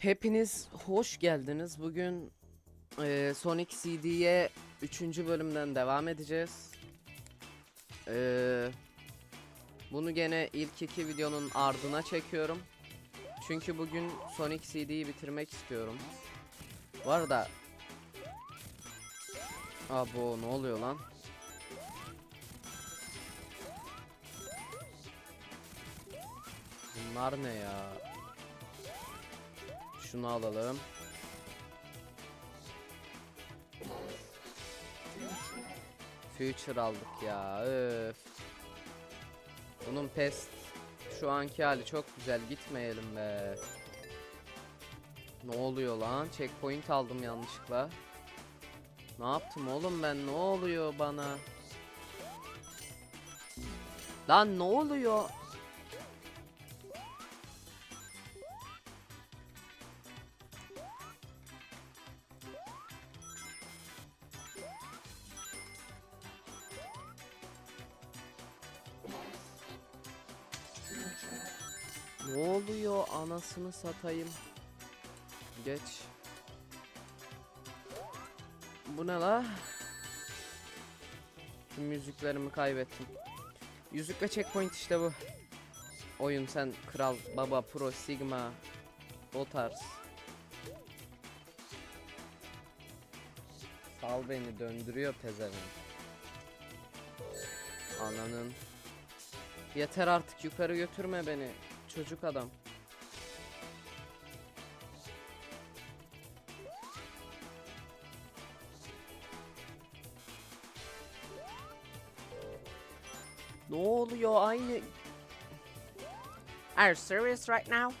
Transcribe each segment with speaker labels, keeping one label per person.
Speaker 1: Hepiniz hoş geldiniz. Bugün eee, Sonic CD'ye 3. bölümden devam edeceğiz. Eee, bunu gene ilk iki videonun ardına çekiyorum. Çünkü bugün Sonic CD'yi bitirmek istiyorum. Bu arada... Abo ne oluyor lan? Bunlar ne ya? Şunu alalım. Future aldık ya. Öf. Bunun pest şu anki hali çok güzel. Gitmeyelim be. Ne oluyor lan? Checkpoint aldım yanlışlıkla. Ne yaptım oğlum ben? Ne oluyor bana? Lan ne oluyor? Ne oluyor anasını satayım. Geç. Bu ne la? Tüm müziklerimi kaybettim. Yüzük ve checkpoint işte bu. Oyun sen kral, baba, pro, sigma. O tarz. Sal beni döndürüyor pezevenk. Ananın. Yeter artık yukarı götürme beni. Çocuk adam. Ne oluyor aynı? Are you serious right now?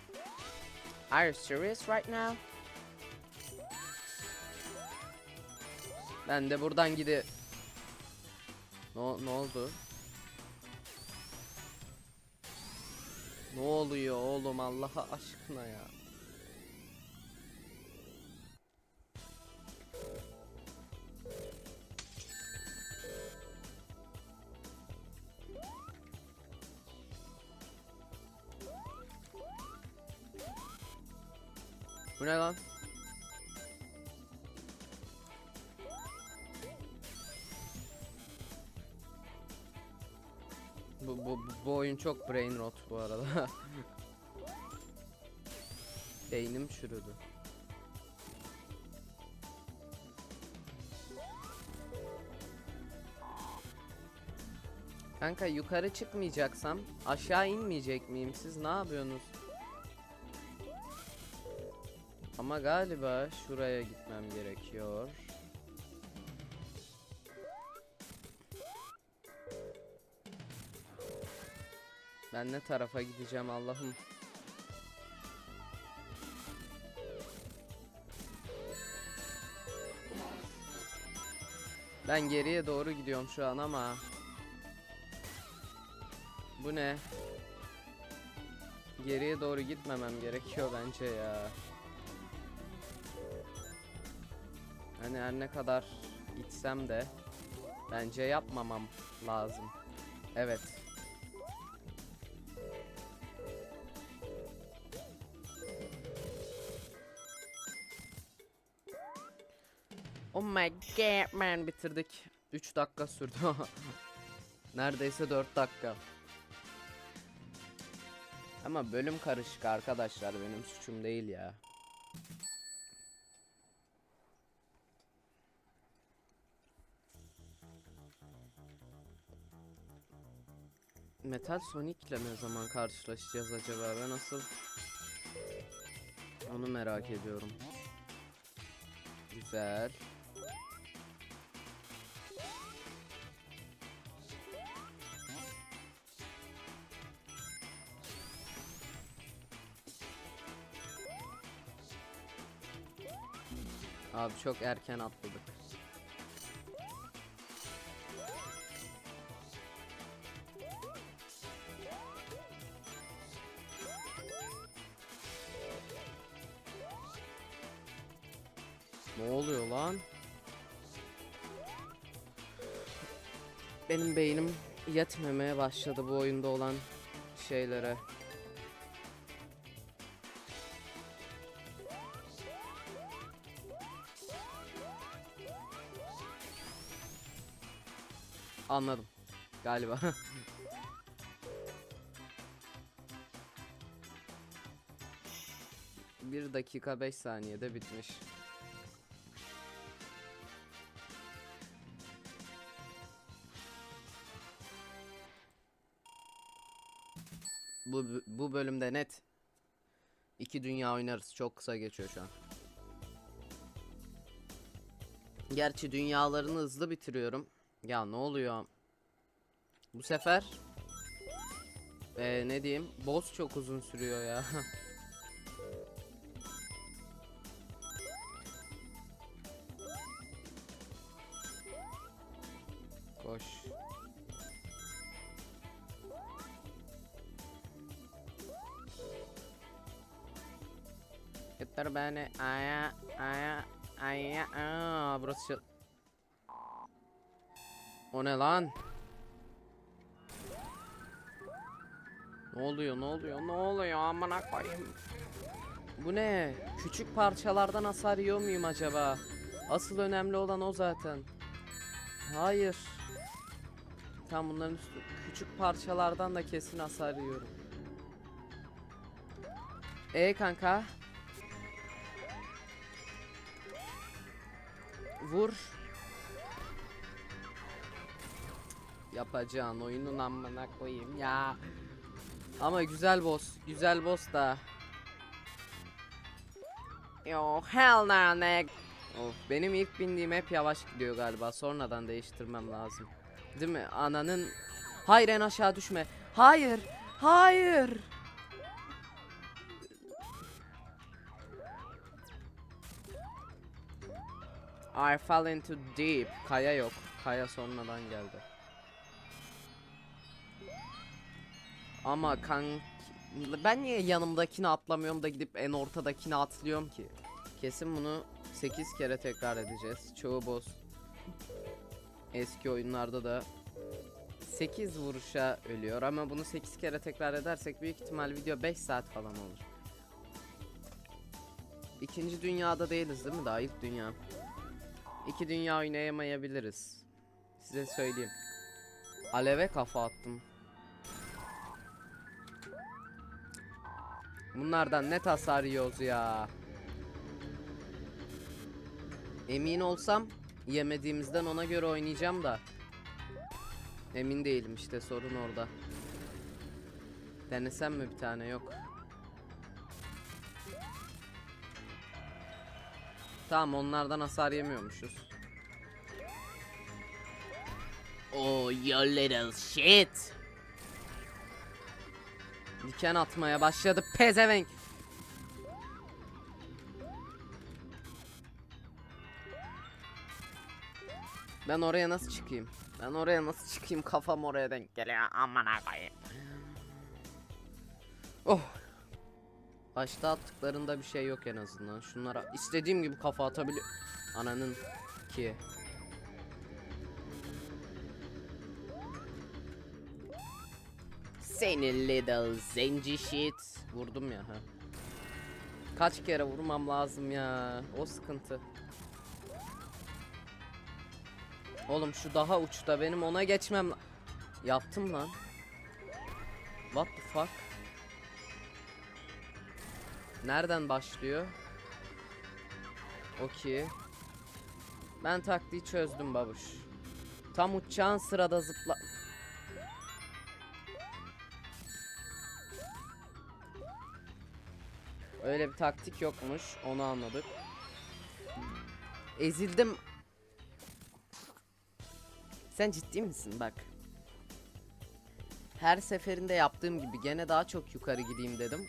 Speaker 1: Are you serious right now? Ben de buradan gidi. Ne, ne oldu? Ne oluyor oğlum Allah'a aşkına ya. Bu ne lan? Bu, bu, bu, oyun çok brain rot bu arada. Beynim çürüdü. Kanka yukarı çıkmayacaksam aşağı inmeyecek miyim? Siz ne yapıyorsunuz? Ama galiba şuraya gitmem gerekiyor. Ben ne tarafa gideceğim Allah'ım? Ben geriye doğru gidiyorum şu an ama Bu ne? Geriye doğru gitmemem gerekiyor bence ya. Hani her ne kadar gitsem de bence yapmamam lazım. Evet. My god man bitirdik. 3 dakika sürdü. Neredeyse 4 dakika. Ama bölüm karışık arkadaşlar benim suçum değil ya. Metal Sonic'le ne zaman karşılaşacağız acaba? Ben nasıl onu merak ediyorum. Güzel. Abi çok erken atladık. Ne oluyor lan? Benim beynim yetmemeye başladı bu oyunda olan şeylere. Anladım. Galiba. Bir dakika 5 saniyede bitmiş. Bu bu bölümde net iki dünya oynarız. Çok kısa geçiyor şu an. Gerçi dünyalarını hızlı bitiriyorum. Ya ne oluyor? Bu sefer ee, ne diyeyim? Boss çok uzun sürüyor ya. Koş. Getir beni aya aya aya aa burası O ne lan? Ne oluyor ne oluyor ne oluyor amına koyayım. Bu ne? Küçük parçalardan hasar yiyor muyum acaba? Asıl önemli olan o zaten. Hayır. Tam bunların üstü küçük parçalardan da kesin hasar yiyorum. E kanka. Vur. Yapacağın oyunun amına koyayım ya. Ama güzel boss, güzel boss da. Yo hell no neg. Of benim ilk bindiğim hep yavaş gidiyor galiba. Sonradan değiştirmem lazım. Değil mi? Ananın Hayır en aşağı düşme. Hayır. Hayır. I fell into deep. Kaya yok. Kaya sonradan geldi. Ama kan ben niye yanımdakini atlamıyorum da gidip en ortadakini atlıyorum ki? Kesin bunu 8 kere tekrar edeceğiz. Çoğu boss eski oyunlarda da 8 vuruşa ölüyor ama bunu 8 kere tekrar edersek büyük ihtimal video 5 saat falan olur. İkinci dünyada değiliz değil mi daha ilk dünya? İki dünya oynayamayabiliriz. Size söyleyeyim. Aleve kafa attım. Bunlardan net hasar yiyoruz ya. Emin olsam yemediğimizden ona göre oynayacağım da. Emin değilim işte sorun orada. Denesem mi bir tane yok. Tamam onlardan hasar yemiyormuşuz. Oh you little shit. Diken atmaya başladı pezevenk. Ben oraya nasıl çıkayım? Ben oraya nasıl çıkayım? Kafam oraya denk geliyor. Amına koyayım. Oh. Başta attıklarında bir şey yok en azından. Şunlara istediğim gibi kafa atabiliyor. Ananın ki. Seni little zenci shit. Vurdum ya ha. Kaç kere vurmam lazım ya. O sıkıntı. Oğlum şu daha uçta benim ona geçmem Yaptım lan. What the fuck? Nereden başlıyor? Okey. Ben taktiği çözdüm babuş. Tam uçacağın sırada zıpla... Öyle bir taktik yokmuş. Onu anladık. Ezildim. Sen ciddi misin bak. Her seferinde yaptığım gibi gene daha çok yukarı gideyim dedim.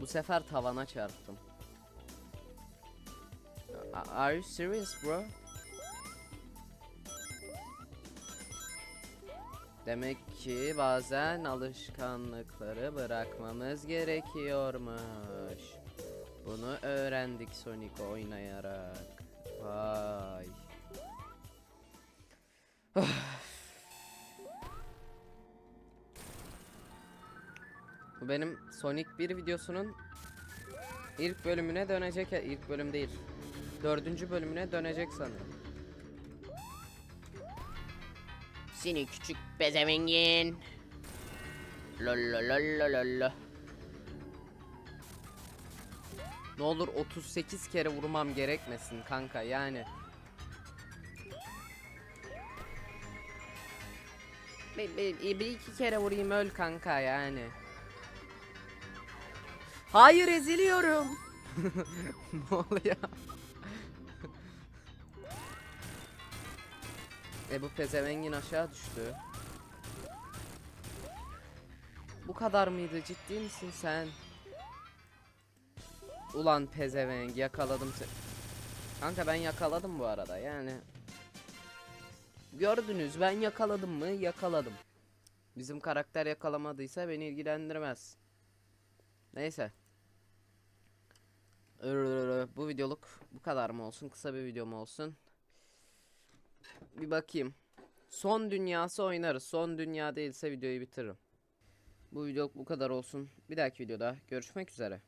Speaker 1: Bu sefer tavana çarptım. Are you serious bro? Demek ki bazen alışkanlıkları bırakmamız gerekiyormuş. Bunu öğrendik Sonic oynayarak. Vay. Bu benim Sonic 1 videosunun ilk bölümüne dönecek. ilk bölüm değil. Dördüncü bölümüne dönecek sanırım. Seni küçük bezevengin. Lolololololo. Ne olur 38 kere vurmam gerekmesin kanka yani. Bir, bir, bir iki kere vurayım öl kanka yani. Hayır eziliyorum. ne oluyor? e bu pezevengin aşağı düştü. Bu kadar mıydı ciddi misin sen? Ulan pezevenk yakaladım seni. Kanka ben yakaladım bu arada yani. Gördünüz ben yakaladım mı? Yakaladım. Bizim karakter yakalamadıysa beni ilgilendirmez. Neyse. Bu videoluk bu kadar mı olsun? Kısa bir video mu olsun? Bir bakayım. Son dünyası oynarız. Son dünya değilse videoyu bitiririm. Bu videoluk bu kadar olsun. Bir dahaki videoda görüşmek üzere.